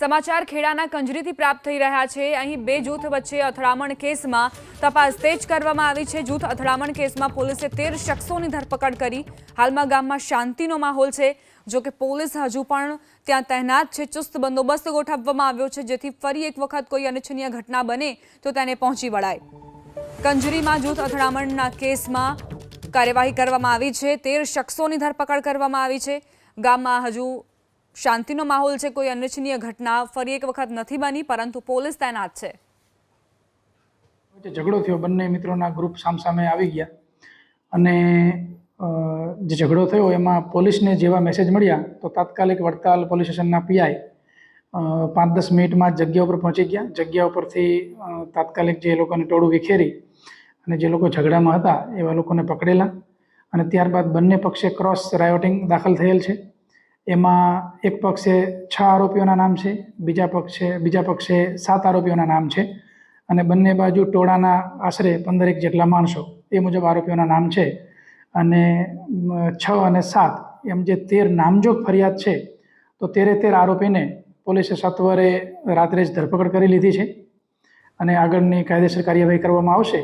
સમાચાર ખેડાના કંજરીથી પ્રાપ્ત થઈ રહ્યા છે. અહીં બે જૂથ વચ્ચે અથડામણ કેસમાં તપાસ તેજ કરવામાં આવી છે. જૂથ અથડામણ કેસમાં પોલીસે તેર શખ્સોની ધરપકડ કરી. હાલમાં ગામમાં શાંતિનો માહોલ છે. જો કે પોલીસ હજુ પણ ત્યાં તહેનાત છે. ચુસ્ત બંદોબસ્ત ગોઠવવામાં આવ્યો છે. જેથી ફરી એક વખત કોઈ અનિચ્છનીય ઘટના બને તો તેને પહોંચી વળાય. કંજરીમાં જૂથ અથડામણના કેસમાં કાર્યવાહી કરવામાં આવી છે. તેર શખ્સોની ધરપકડ કરવામાં આવી છે. ગામમાં હજુ શાંતિનો માહોલ છે, કોઈ અનિચ્છનીય ઘટના ફરી એક વખત નથી બની, પરંતુ પોલીસ તૈનાત છે. ઝઘડો થયો, બંને મિત્રોના ગ્રુપ સામસામે આવી ગયા. અને જે ઝઘડો થયો એમાં પોલીસને જેવા મેસેજ મળ્યા, તો તાત્કાલિક વડતાલ પોલીસ સ્ટેશનના પીઆઈ પાંચ દસ મિનિટમાં જગ્યા ઉપર પહોંચી ગયા. જગ્યા ઉપરથી તાત્કાલિક જે લોકોને ટોળું વિખેરી અને જે લોકો ઝઘડામાં હતા, એવા લોકોને પકડેલા. અને ત્યારબાદ બંને પક્ષે ક્રોસ રાયોટિંગ દાખલ થયેલ છે. એમાં એક પક્ષે છ આરોપીઓના નામ છે, બીજા પક્ષે બીજા પક્ષે સાત આરોપીઓના નામ છે અને બંને બાજુ ટોળાના આશરે પંદરેક જેટલા માણસો એ મુજબ આરોપીઓના નામ છે અને છ અને સાત એમ જે તેર નામજોગ ફરિયાદ છે, તો તેરે તેર આરોપીને પોલીસે સત્વરે રાત્રે જ ધરપકડ કરી લીધી છે અને આગળની કાયદેસર કાર્યવાહી કરવામાં આવશે.